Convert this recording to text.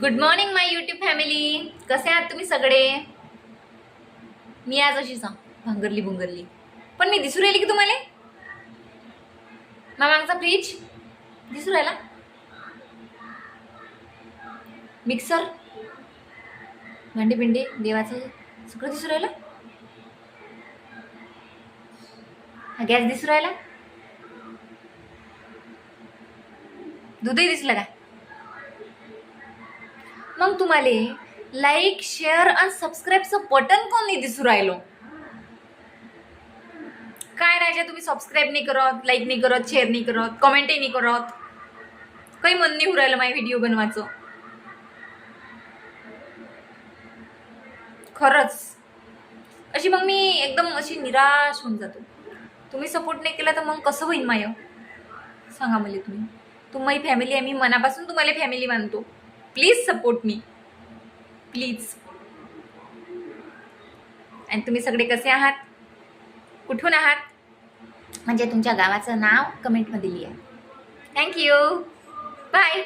Good morning my YouTube family कसे आहात तुम्ही सगळे? मी आज अशी सांग भांगरली भुंगरली पण मी दिसू राहिली की तुम्हाला? मामांचा फ्रीज दिसू राहिला? मिक्सर भांडी पिंडी देवाचं सगळं दिसू राहिलं? हा गॅस दिसू राहिला? दूधही दिसलं का? मग तुम्हाला लाईक शेअर आणि सबस्क्राईबचं बटन कोण नाही दिसू राहिलो. काय राहायचे तुम्ही सबस्क्राईब नाही करत लाईक नाही करत शेअर नाही करत कमेंटही नाही करत. काही मन नाही होऊ राहिलं माझी व्हिडिओ बनवायचं. खरंच. अशी मग मी एकदम अशी निराश होऊन जातो. तुम्ही सपोर्ट नाही केला तर मग कसं होईन माय सांगा मला तुम्ही. तुम्ही फॅमिली आहे मी मनापासून तुम्हाला फॅमिली मानतो. प्लीज सपोर्ट मी प्लीज आणि तुम्ही सगळे कसे आहात? कुठून आहात? म्हणजे तुमच्या गावाचं नाव कमेंटमध्ये लिहा. Thank you bye